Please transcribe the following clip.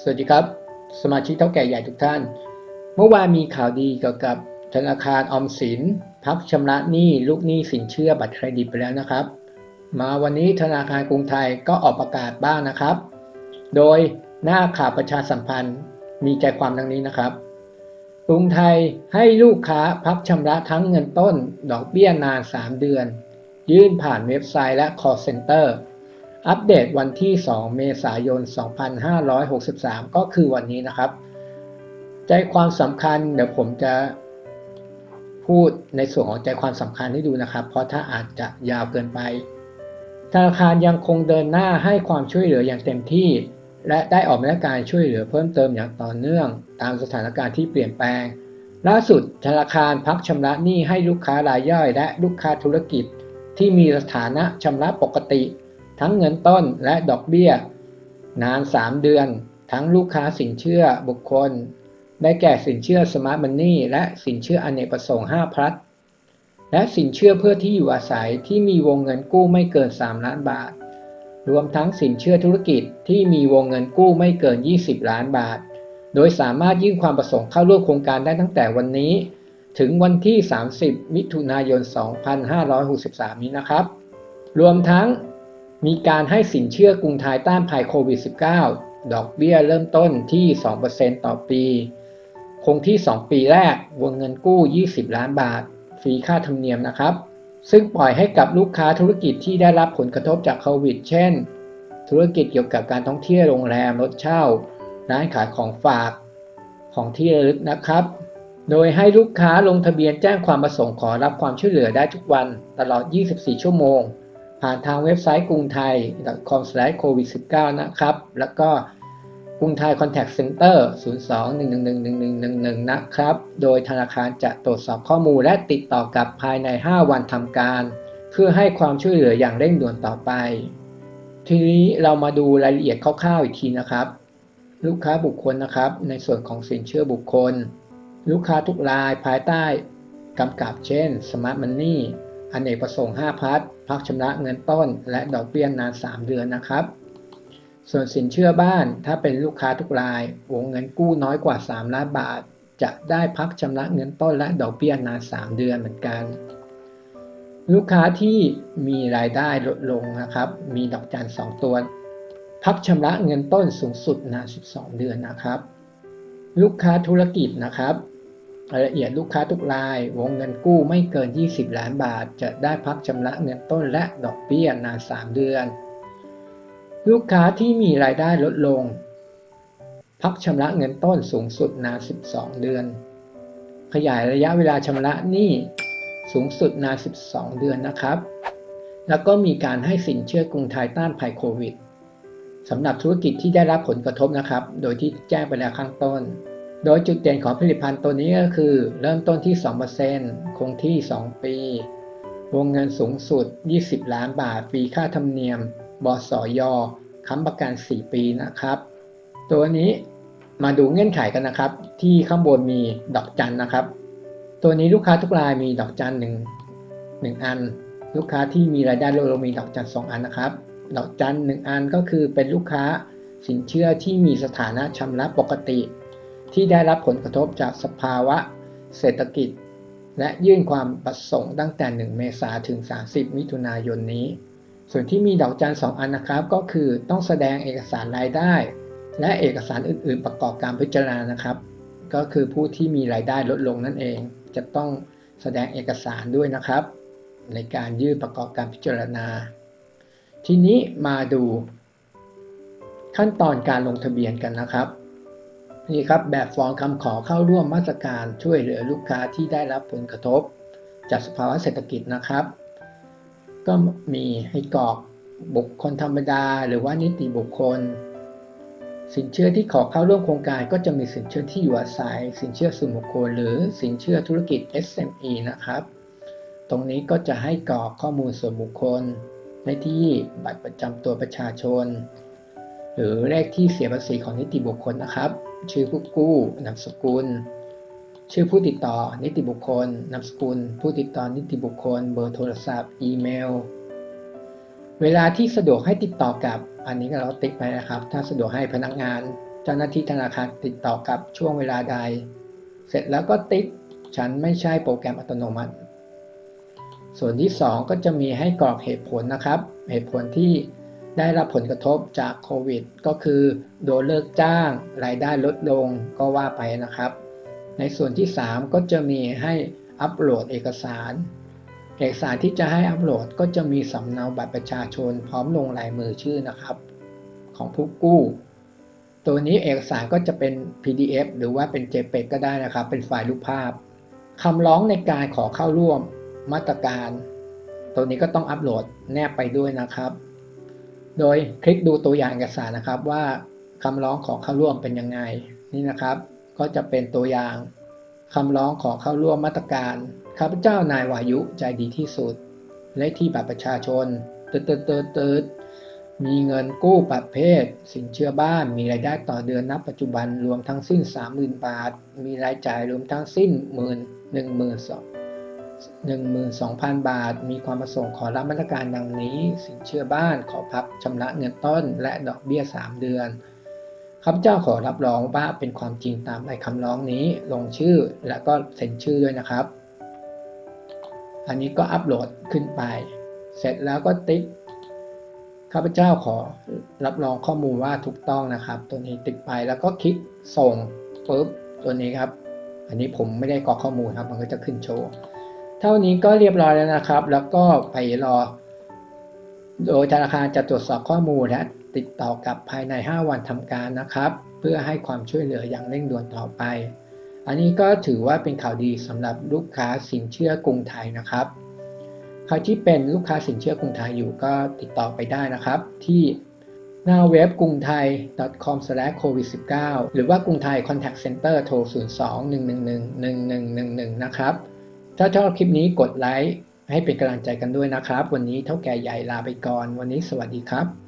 สวัสดีครับ สมาชิกเท่าแก่ใหญ่ทุกท่าน เมื่อวานมีข่าวดีเกี่ยวกับธนาคารออมสิน พักชำระหนี้ลูกหนี้สินเชื่อบัตรเครดิตไปแล้วนะครับ มาวันนี้ธนาคารกรุงไทยก็ออกประกาศบ้างนะครับ โดยหน้าข่าวประชาสัมพันธ์มีใจความดังนี้นะครับ กรุงไทยให้ลูกค้าพักชำระทั้งเงินต้น ดอกเบี้ยนาน 3 เดือน ยื่นผ่านเว็บไซต์และ call center อัปเดตวันที่ 2 เมษายน 2563 ก็คือวันนี้นะครับ ใจความสำคัญเดี๋ยวผมจะพูดในส่วนของใจความสำคัญให้ดูนะครับ เพราะถ้าอาจจะยาวเกินไป ธนาคารยังคงเดินหน้าให้ความช่วยเหลืออย่างเต็มที่ และได้ออกมาตรการช่วยเหลือเพิ่มเติมอย่างต่อเนื่อง ตามสถานการณ์ที่เปลี่ยนแปลง ล่าสุดธนาคารพักชำระหนี้ให้ลูกค้ารายย่อย และลูกค้าธุรกิจ ที่มีสถานะชำระปกติ ทั้งเงินต้นและดอกเบี้ย นาน 3 เดือน ทั้งลูกค้าสินเชื่อบุคคล ได้แก่สินเชื่อสมาร์ทมันนี่และสินเชื่ออเนกประสงค์ 5 พลัสและสินเชื่อเพื่อที่อยู่อาศัยที่มีวงเงินกู้ไม่เกิน 3 ล้านบาท รวมทั้งสินเชื่อธุรกิจที่มีวงเงินกู้ไม่เกิน 20 ล้านบาท โดยสามารถยื่นความประสงค์เข้าร่วมโครงการได้ตั้งแต่วันนี้ ถึงวันที่ 30 มิถุนายน 2563 นี้นะครับ รวมทั้ง มีการให้สินเชื่อกรุงไทยต้านภัยโควิด -19 ดอกเบี้ยเริ่มต้นที่ 2%ต่อปี คงที่ 2 ปีแรก วงเงินกู้ 20 ล้านบาท ฟรีค่าธรรมเนียมนะครับ ซึ่งปล่อยให้กับลูกค้าธุรกิจที่ได้รับผลกระทบจากโควิด เช่น ธุรกิจเกี่ยวกับการท่องเที่ยวโรงแรมรถเช่า ร้านขายของฝากของที่ระลึกนะครับ โดยให้ลูกค้าลงทะเบียนแจ้งความประสงค์ขอรับความช่วยเหลือได้ทุกวันตลอด 24 ชั่วโมง ผ่านทางเว็บไซต์กรุงไทย .com/covid19 นะครับ แล้วก็กรุงไทย Contact Center 02-111-1111 นะครับ โดยธนาคารจะตรวจสอบข้อมูลและติดต่อกลับภายใน 5 วันทำการ เพื่อให้ความช่วยเหลืออย่างเร่งด่วนต่อไป ทีนี้เรามาดูรายละเอียดคร่าวๆอีกทีนะครับ ลูกค้าบุคคลนะครับ ในส่วนของสินเชื่อบุคคล ลูกค้าทุกรายภายใต้กำกับเช่น Smart Money อเนกประสงค์ 5 พัท พักชำระเงินต้น และดอกเบี้ยนาน 3 เดือนนะครับ ส่วนสินเชื่อบ้านถ้าเป็นลูกค้าทุกราย วงเงินกู้น้อยกว่า 3 ล้านบาท จะได้พักชำระเงินต้นและดอกเบี้ยนาน 3 เดือนเหมือนกัน ลูกค้าที่มีรายได้ลดลงนะครับ มีดอกจัน2ตัว พักชำระเงินต้นสูงสุดนาน 12 เดือนนะครับ ลูกค้าธุรกิจนะครับ รายละเอียดลูกค้าทุกราย วงเงินกู้ไม่เกิน 20 ล้านบาท จะได้พักชำระเงินต้นและดอกเบี้ยนาน 3 เดือน ลูกค้าที่มีรายได้ลดลง พักชำระเงินต้นสูงสุดนาน 12 เดือน ขยายระยะเวลาชำระหนี้สูงสุดนาน 12 เดือนนะครับ แล้วก็มีการให้สินเชื่อกรุงไทยต้านภัยโควิดสำหรับธุรกิจที่ได้รับผลกระทบนะครับ โดยที่แจ้งไปแล้วข้างต้น โดยจุดเด่นของผลิตภัณฑ์ตัวนี้ก็คือ เริ่มต้นที่ 2%คงที่ 2 ปี วงเงินสูงสุด 20 ล้านบาทฟรีค่าธรรมเนียม บสยค้ำประกัน 4 ปีนะครับ ตัวนี้มาดูเงื่อนไขกันนะครับ ที่ข้างบนมีดอกจันนะครับ ตัวนี้ลูกค้าทุกรายมีดอกจันหนึ่งหนึ่งอัน ลูกค้าที่มีรายได้ลดลงมีดอกจันสองอันนะครับ ดอกจันหนึ่งอันก็คือเป็นลูกค้าสินเชื่อที่มีสถานะชำระปกติ ที่ได้รับผลกระทบจากสภาวะเศรษฐกิจ และยื่นความประสงค์ตั้งแต่ 1 เมษาถึง 30 มิถุนายนนี้ ส่วนที่มีดอกจัน2อันนะครับ ก็คือต้องแสดงเอกสารรายได้ และเอกสารอื่น ๆ ประกอบการพิจารณานะครับ ก็คือผู้ที่มีรายได้ลดลงนั่นเอง จะต้องแสดงเอกสารด้วยนะครับ ในการยื่นประกอบการพิจารณา ทีนี้มาดูขั้นตอนการลงทะเบียนกันนะครับ นี่ครับแบบฟอร์มคำขอเข้าร่วมมาตรการช่วยเหลือลูกค้าที่ได้รับผลกระทบ จากสภาวะเศรษฐกิจนะครับ ก็มีให้กรอกบุคคลธรรมดา หรือว่านิติบุคคล สินเชื่อที่ขอเข้าร่วมโครงการก็จะมีสินเชื่อที่อยู่อาศัย สินเชื่อส่วนบุคคล หรือสินเชื่อธุรกิจ SME นะครับ ตรงนี้ก็จะให้กรอกข้อมูลส่วนบุคคลในที่บัตรประจำตัวประชาชน หรือเลขที่เสียภาษีของนิติบุคคลนะครับ ชื่อผู้กู้นามสกุล ชื่อผู้ติดต่อ นิติบุคคลนามสกุล ผู้ติดต่อนิติบุคคล เบอร์โทรศัพท์ อีเมล เวลาที่สะดวกให้ติดต่อกับ อันนี้ก็เราติ๊กไปนะครับ ถ้าสะดวกให้พนักงาน เจ้าหน้าที่ธนาคารติดต่อกับช่วงเวลาใด เสร็จแล้วก็ติ๊ก ฉันไม่ใช่โปรแกรมอัตโนมัติ ส่วนที่ 2 ก็จะมีให้กรอกเหตุผลนะครับ เหตุผลที่ ได้รับผลกระทบจากโควิด ก็คือโดนเลิกจ้าง รายได้ลดลงก็ว่าไปนะครับ ในส่วนที่ 3 ก็จะมีให้อัปโหลดเอกสาร เอกสารที่จะให้อัปโหลดก็จะมีสำเนาบัตรประชาชนพร้อมลงลายมือชื่อนะครับ ของผู้กู้ ตัวนี้เอกสารก็จะเป็น PDF หรือว่าเป็น JPEG ก็ได้นะครับ เป็นไฟล์รูปภาพคำร้องในการขอเข้าร่วมมาตรการ ตัวนี้ก็ต้องอัปโหลดแนบไปด้วยนะครับ โดยคลิกดูตัวอย่างเอกสารนะครับว่าคำร้องขอเข้าร่วมเป็นยังไงนี่นะครับ ก็จะเป็นตัวอย่างคำร้องขอเข้าร่วมมาตรการข้าพเจ้านายวายุใจดีที่สุดเลขที่บัตรประชาชนเตืดตืดตืดตืดมีเงินกู้ประเภท สินเชื่อบ้านมีรายได้ต่อเดือนนับปัจจุบันรวมทั้งสิ้น 30,000 บาท มีรายจ่ายรวมทั้งสิ้นหมื่น หนึ่งหมื่นสองพันบาท มีความประสงค์ขอรับมาตรการดังนี้ สินเชื่อบ้านขอพักชำระเงินต้น และดอกเบี้ย 3 เดือนข้าพเจ้าขอรับรองว่าเป็นความจริงตามในคำร้องนี้ ลงชื่อและก็เซ็นชื่อด้วยนะครับ อันนี้ก็อัปโหลดขึ้นไป เสร็จแล้วก็ติ๊กข้าพเจ้าขอรับรองข้อมูลว่าถูกต้องนะครับ ตัวนี้ติ๊กไปแล้วก็คลิกส่งปุ๊บตัวนี้ครับ อันนี้ผมไม่ได้กรอกข้อมูลครับ มันก็จะขึ้นโชว์ เท่านี้ก็เรียบร้อยแล้วนะครับ แล้วก็ไปรอ โดยธนาคารจะตรวจสอบข้อมูลและติดต่อกับภายใน 5 วันทำการนะครับ เพื่อให้ความช่วยเหลืออย่างเร่งด่วนต่อไป อันนี้ก็ถือว่าเป็นข่าวดีสำหรับลูกค้าสินเชื่อกรุงไทยนะครับใครที่เป็นลูกค้าสินเชื่อกรุงไทยอยู่ก็ติดต่อไปได้นะครับ ที่หน้าเว็บกรุงไทย .com/covid19 หรือว่ากรุงไทย contact center โทร 02-111-1111 นะครับ ถ้าชอบคลิปนี้กดไลค์ให้เป็นกำลังใจกันด้วยนะครับ วันนี้เท่าแก่ใหญ่ลาไปก่อน วันนี้สวัสดีครับ